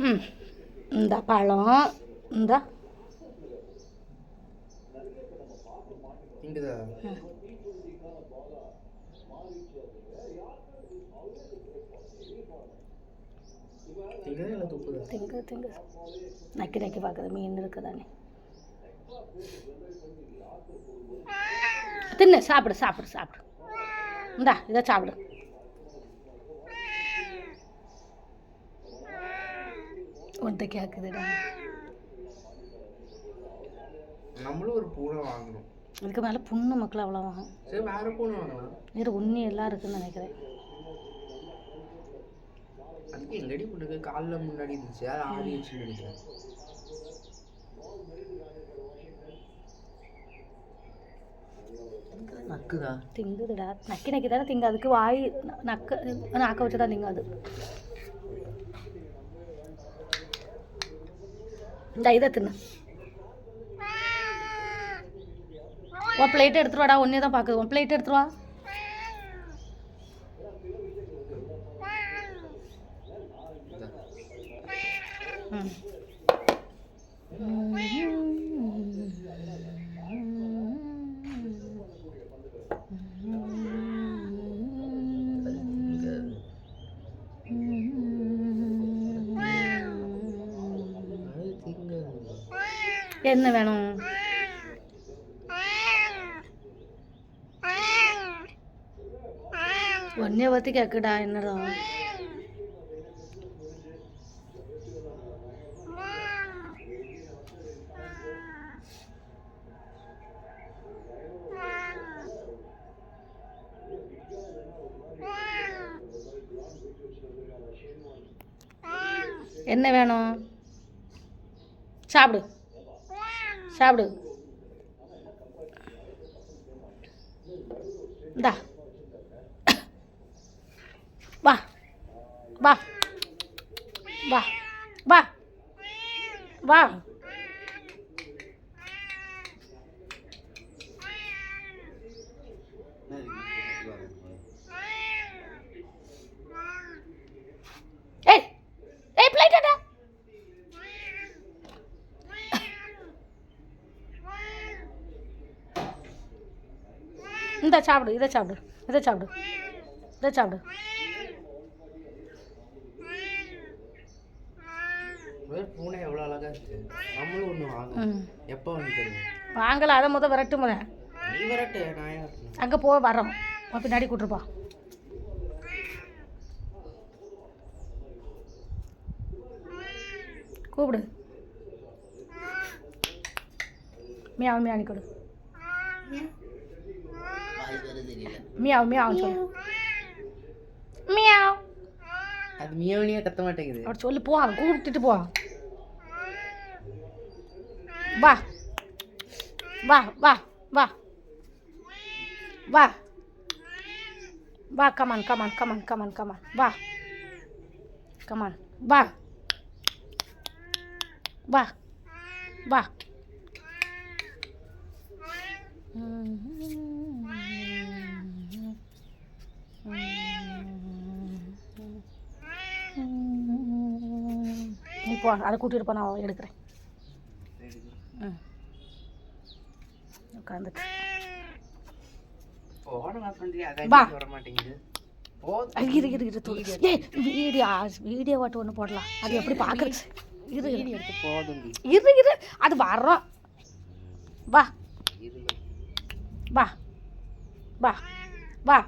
ம். இந்த பழம் இந்த. திங்கு திங்கு. நக்கி நக்கி பார்க்குது மீன் இருக்குதானே. தின்னு சாப்பிடு சாப்பிடு சாப்பிடு. இந்தா இதை சாப்பிடு. ஒன்றை கேட்குதுடா நம்மளும் ஒரு பூனை வாங்கணும். இதுக்கு மேலே புண்ணு மக்கள் அவ்வளோ வாங்கும் சரி வேற பூனை வாங்கலாம். வேறு உண்ணி எல்லாம் இருக்குன்னு நினைக்கிறேன். அதுக்கு எங்கடி முன்னுக்கு காலில் முன்னாடி இருந்துச்சு. அது ஆடி வச்சுன்னு நினைக்கிறேன். நக்குதா? திங்குதுடா. நக்கி நக்கி தானே திங்க. அதுக்கு வாய் நக்க நாக்க வச்சு தான் திங்காது. இந்த இதை தின்னு. உன் பிளேட்டை எடுத்துருவாடா ஒன்றே தான் பார்க்குது. உன் பிளேட்டை எடுத்துருவா வா ம் அது திங்க என்ன வேணும்? ஒன்னே பற்றி கேட்குடா என்னடா? என்ன வேணும்? சாப்பிடு. சாப்பிடு. இந்தா. வா. வா. வா. வா. வா. இந்த சாப்பிடு இதை சாப்பிடு இதை சாப்பிடு இதை சாப்பிடு. பூனை எவ்வளோ அழகா இருக்கு நம்மளும் ஒன்று வாங்கணும். எப்போ வாங்கி தருவேன் வாங்கல அதை முத விரட்டு முத. நீ வரட்டு நான் அங்கே போ வரோம் பின்னாடி கூட்டுருப்பா கூப்பிடு. மியாவு மியானி கொடு. மியாவு மியாவு சொல்லு மியாவ் அது மியவனியே கத்த மாட்டேங்குது. அப்படி சொல்லி போ அவன் கூப்பிட்டுட்டு போ வா. வா வா வா. வா. வா come on come on come on come on come on வா. கமான் வா. வா. வா. நீ போ அதை கூட்டிட்டு போ நான் எடுக்கிறேன். ம். உட்காந்துட்டு இரு இரு இரு வீடியோ வீடியோ வாட்டு ஒன்று போடலாம். அது எப்படி பார்க்குறது இரு இரு. இரு அது வர்றோம். வா. வா. வா. வா.